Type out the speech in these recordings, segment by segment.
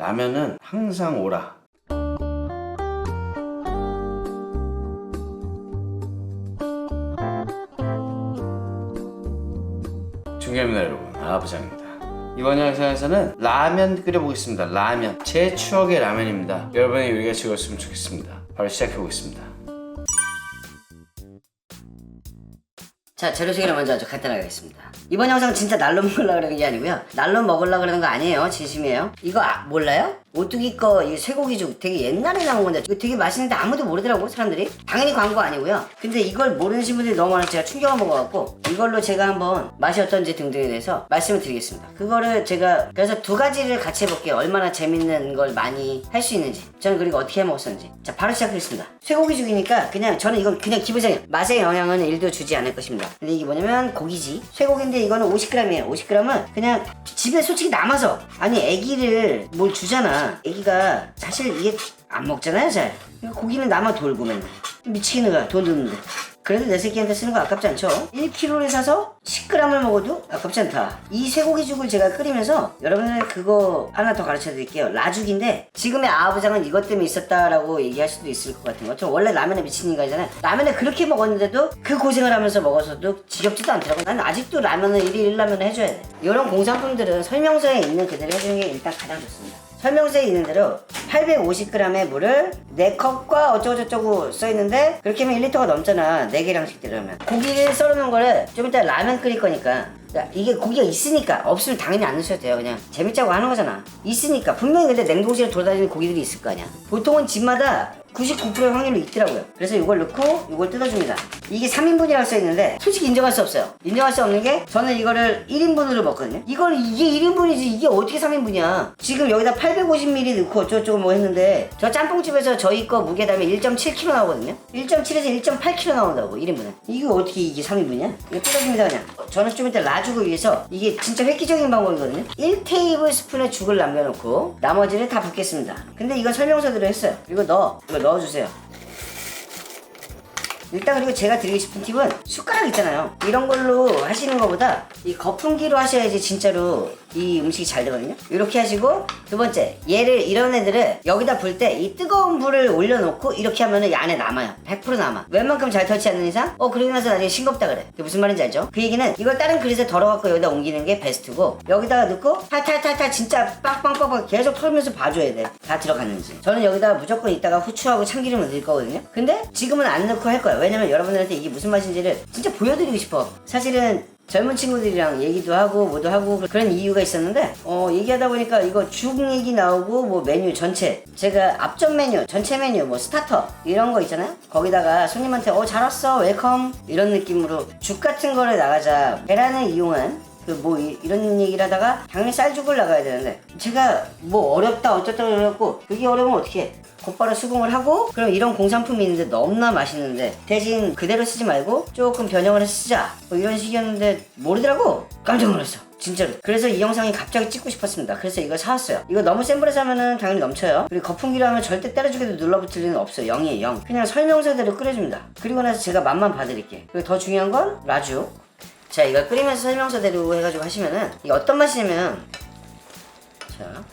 라면은 항상 오라. 중계입니다 여러분. 아부장입니다. 이번 영상에서는 라면 끓여보겠습니다. 라면. 제 추억의 라면입니다. 여러분의 요리가 즐거웠으면 좋겠습니다. 바로 시작해보겠습니다 자 재료 소개를 먼저 아주 간단하게 하겠습니다. 이번 영상 진짜 날로 먹으려고 그러는 게 아니고요. 날로 먹으려고 그러는 거 아니에요. 진심이에요. 이거 아, 몰라요? 오뚜기 거 이 쇠고기 죽 되게 옛날에 나온 건데 이거 되게 맛있는데 아무도 모르더라고 사람들이. 당연히 광고 아니고요. 근데 이걸 모르는 분들이 너무 많아서 제가 충격을 먹어갖고 이걸로 제가 한번 맛이 어떤지 등등에 대해서 말씀을 드리겠습니다. 그거를 제가 그래서 두 가지를 같이 해볼게요. 얼마나 재밌는 걸 많이 할 수 있는지 저는 그리고 어떻게 해 먹었었는지. 자 바로 시작하겠습니다. 쇠고기 죽이니까 그냥 저는 이건 그냥 기본적인 맛의 영향은 1도 주지 않을 것입니다. 근데 이게 뭐냐면 고기지. 쇠고기인데 이거는 50g이에요. 50g은 그냥 집에 솔직히 남아서. 아니 애기를 뭘 주잖아 애기가 사실 이게 안 먹잖아요 잘 고기는 돌고 맨날 미치겠는 거야 돈 드는데 그래도 내 새끼한테 쓰는 거 아깝지 않죠? 1kg를 사서 10g을 먹어도 아깝지 않다. 이 쇠고기죽을 제가 끓이면서 여러분들 그거 하나 더 가르쳐 드릴게요. 라죽인데 지금의 아부장은 이것 때문에 있었다라고 얘기할 수도 있을 것 같은 거. 저 원래 라면에 미친 인간이잖아요. 라면에 그렇게 먹었는데도 그 고생을 하면서 먹어서도 지겹지도 않더라고. 난 아직도 라면은 1일 1라면 해줘야 돼. 이런 공산품들은 설명서에 있는 그대로 해주는 게 일단 가장 좋습니다. 설명서에 있는 대로 850g의 물을 4컵과 어쩌고저쩌고 써있는데 그렇게 하면 1리터가 넘잖아 4개량씩 들으면. 고기를 썰어놓은 거를 좀 이따 라면 끓일 거니까. 야, 이게 고기가 있으니까 없으면 당연히 안 넣으셔도 돼요. 그냥 재밌자고 하는 거잖아. 있으니까. 분명히 근데 냉동실에 돌아다니는 고기들이 있을 거 아니야. 보통은 집마다 99%의 확률로 있더라고요. 그래서 이걸 넣고 이걸 뜯어줍니다. 이게 3인분이라고 써있는데 솔직히 인정할 수 없어요. 인정할 수 없는 게 저는 이거를 1인분으로 먹거든요. 이걸 이게 1인분이지 이게 어떻게 3인분이야. 지금 여기다 850ml 넣고 어쩌고저쩌고 뭐 했는데 저 짬뽕집에서 저희 거 무게담이 1.7kg 나오거든요. 1.7에서 1.8kg 나온다고 1인분에. 이게 어떻게 이게 3인분이야? 이거 뜯어줍니다 그냥. 저는 좀 이따 라죽을 위해서 이게 진짜 획기적인 방법이거든요. 1테이블 스푼의 죽을 남겨놓고 나머지를 다 붓겠습니다. 근데 이건 설명서대로 했어요. 이거 넣어. 이거 넣어주세요. 일단 그리고 제가 드리고 싶은 팁은 숟가락 있잖아요. 이런 걸로 하시는 것보다 이 거품기로 하셔야지 진짜로 이 음식이 잘 되거든요. 이렇게 하시고 두 번째 얘를 이런 애들을 여기다 불 때 이 뜨거운 불을 올려놓고 이렇게 하면은 이 안에 남아요. 100% 남아. 웬만큼 잘 터치 않는 이상 어 그러고 나서 나중에 싱겁다 그래. 그게 무슨 말인지 알죠? 그 얘기는 이걸 다른 그릇에 덜어갖고 여기다 옮기는 게 베스트고 여기다가 넣고 탈탈탈탈 진짜 빵빵빵빵 계속 털면서 봐줘야 돼. 다 들어갔는지. 저는 여기다가 무조건 이따가 후추하고 참기름을 넣을 거거든요. 근데 지금은 안 넣고 할 거예요. 왜냐면 여러분들한테 이게 무슨 맛인지를 진짜 보여드리고 싶어. 사실은 젊은 친구들이랑 얘기도 하고 뭐도 하고 그런 이유가 있었는데 어 얘기하다 보니까 이거 죽 얘기 나오고 뭐 메뉴 전체 제가 앞전 메뉴 전체 메뉴 뭐 스타터 이런 거 있잖아요. 거기다가 손님한테 어 잘 왔어. 웰컴. 이런 느낌으로 죽 같은 거를 나가자. 계란을 이용한 그뭐 이런 얘기를 하다가 당연히 쌀죽을 나가야 되는데 제가 뭐 어렵다 어쩌다 그래갖고 그게 어려우면 어떻게 해 곧바로 수긍을 하고 그럼 이런 공산품이 있는데 너무나 맛있는데 대신 그대로 쓰지 말고 조금 변형을 해서 쓰자. 뭐 이런 식이었는데 모르더라고. 깜짝 놀랐어. 진짜로. 그래서 이 영상이 갑자기 찍고 싶었습니다. 그래서 이걸 사왔어요. 이거 너무 센 불에 사면은 당연히 넘쳐요. 그리고 거품기로 하면 절대 때려주게도 눌러붙을 일은 없어요. 0이에요 0 그냥 설명서대로 끓여줍니다. 그리고 나서 제가 맛만 봐드릴게요. 그리고 더 중요한 건 라주. 자 이거 끓이면서 설명서대로 해가지고 하시면은 이게 어떤 맛이냐면 자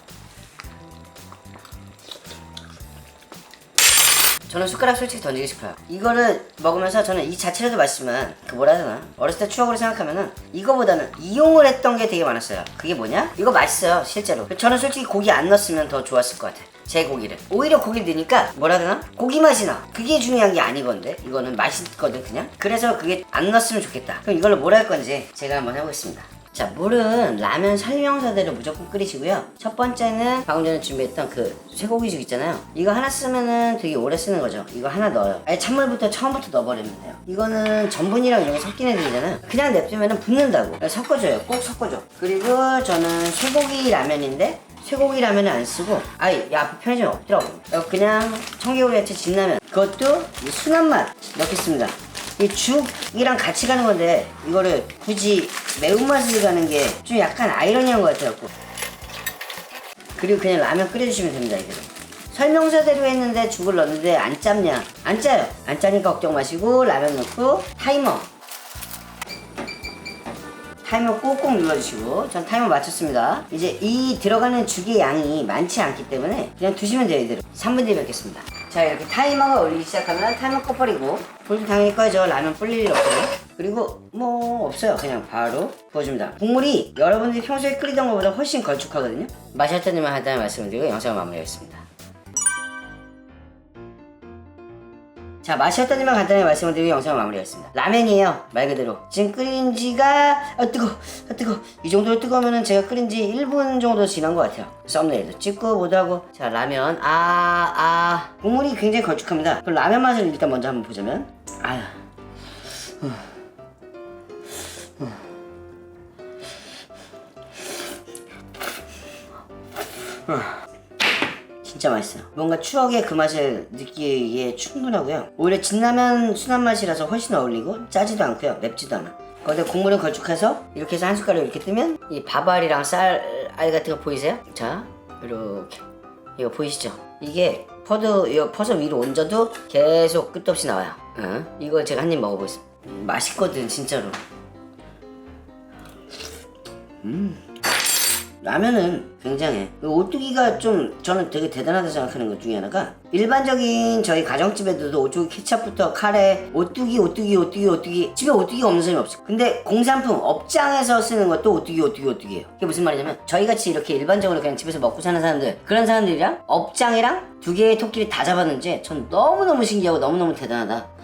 저는 숟가락 솔직히 던지고 싶어요. 이거를 먹으면서 저는 이 자체로도 맛있지만 그 뭐라 해야 되나 어렸을 때 추억으로 생각하면은 이거보다는 이용을 했던 게 되게 많았어요. 그게 뭐냐? 이거 맛있어요 실제로. 저는 솔직히 고기 안 넣었으면 더 좋았을 것 같아. 제 고기를 오히려 고기를 넣으니까 뭐라 해야 되나 고기 맛이 나 그게 중요한 게 아니건데 이거는 맛있거든 그냥 그래서 그게 안 넣었으면 좋겠다 그럼 이걸로 뭘 할 건지 제가 한번 해보겠습니다 자 물은 라면 설명서대로 무조건 끓이시고요. 첫 번째는 방금 전에 준비했던 그 쇠고기죽 있잖아요. 이거 하나 쓰면은 되게 오래 쓰는 거죠. 이거 하나 넣어요. 아예 찬물부터 처음부터 넣어버리면 돼요. 이거는 전분이랑 이런 거 섞인 애들이잖아요. 그냥 냅두면은 붓는다고. 섞어줘요. 꼭 섞어줘. 그리고 저는 쇠고기 라면인데 쇠고기 라면은 안 쓰고 아예 앞에 편의점에 없더라고 요. 그냥 청개구리 야채 진라면. 그것도 이 순한 맛 넣겠습니다. 이 죽이랑 같이 가는 건데 이거를 굳이 매운맛을 가는 게 좀 약간 아이러니한 것 같아갖고 그리고 그냥 라면 끓여주시면 됩니다 이대로 설명서대로 했는데 죽을 넣었는데 안 짭냐 안 짜요 안 짜니까 걱정 마시고 라면 넣고 타이머 타이머 꼭꼭 눌러주시고 전 타이머 맞췄습니다. 이제 이 들어가는 죽의 양이 많지 않기 때문에 그냥 두시면 돼요 이대로. 3분 뒤에 뵙겠습니다. 자 이렇게 타이머가 울리기 시작하면 타이머 꺼버리고 불도 당연히 꺼야죠. 라면 불릴 일 없고요. 그리고 뭐 없어요. 그냥 바로 부어줍니다. 국물이 여러분들이 평소에 끓이던 것보다 훨씬 걸쭉하거든요. 마셨더니만 하다는 말씀을 드리고 영상을 마무리하겠습니다. 자 마셨더니만 간단히 말씀을 드리고 영상을 마무리하겠습니다. 라면이에요. 말 그대로. 지금 끓인 지가 아 뜨거 아 뜨거. 이 정도로 뜨거우면 제가 끓인 지 1분 정도 지난 것 같아요. 썸네일도 찍고 뭐도 하고. 자 라면. 아아. 국물이 굉장히 걸쭉합니다. 그럼 라면 맛을 일단 먼저 한번 보자면. 아유 진짜 맛있어요. 뭔가 추억의 그 맛을 느끼기에 충분하고요. 오히려 진라면 순한 맛이라서 훨씬 어울리고 짜지도 않고요. 맵지도 않아. 거기다 국물은 걸쭉해서 이렇게 해서 한 숟가락 이렇게 뜨면 이 밥알이랑 쌀알 같은 거 보이세요? 자, 이렇게 이거 보이시죠? 이게 퍼드 이거 퍼서 위로 얹어도 계속 끝도 없이 나와요. 어? 이걸 제가 한 입 먹어보겠습니다. 음, 맛있거든 진짜로. 라면은 굉장해. 그 오뚜기가 좀 저는 되게 대단하다 생각하는 것 중에 하나가 일반적인 저희 가정집에도 오뚜기 케첩부터 카레 오뚜기 오뚜기 오뚜기 오뚜기 집에 오뚜기가 없는 사람이 없어. 근데 공산품 업장에서 쓰는 것도 오뚜기 오뚜기 오뚜기예요. 그게 무슨 말이냐면 저희 같이 이렇게 일반적으로 그냥 집에서 먹고 사는 사람들 그런 사람들이랑 업장이랑 두 개의 토끼를 다 잡았는지 전 너무 너무 신기하고 너무 너무 대단하다.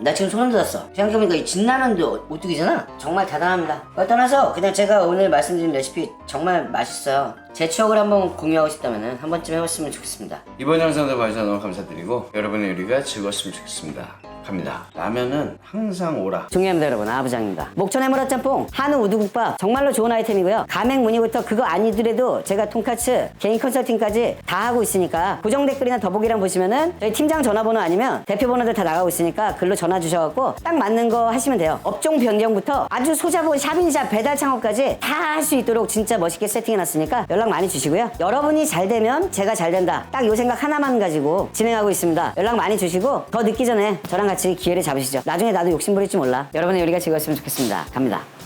나 지금 소름 돋았어. 생각해보니까 이 진라면도 오뚜기잖아. 정말 대단합니다. 그걸 떠나서 그냥 제가 오늘 말씀드린 레시피 정말 맛있어요. 제 추억을 한번 공유하고 싶다면 한 번쯤 해봤으면 좋겠습니다. 이번 영상도 봐주셔서 너무 감사드리고 여러분의 요리가 즐거웠으면 좋겠습니다. 갑니다. 라면은 항상 오라. 중요합니다 여러분. 아부장입니다. 목천 해물어 짬뽕 한우 우두국밥 정말로 좋은 아이템이고요. 가맹 문의부터 그거 아니더라도 제가 통카츠 개인 컨설팅까지 다 하고 있으니까 고정 댓글이나 더보기랑 보시면은 저희 팀장 전화번호 아니면 대표 번호들 다 나가고 있으니까 글로 전화 주셔갖고 딱 맞는 거 하시면 돼요. 업종 변경부터 아주 소자본 샵인샵 배달 창업까지 다 할 수 있도록 진짜 멋있게 세팅해놨으니까 연락 많이 주시고요. 여러분이 잘 되면 제가 잘 된다. 딱 요 생각 하나만 가지고 진행하고 있습니다. 연락 많이 주시고 더 늦기 전에 저랑 같이 기회를 잡으시죠. 나중에 나도 욕심 부릴지 몰라. 여러분의 요리가 즐거웠으면 좋겠습니다. 갑니다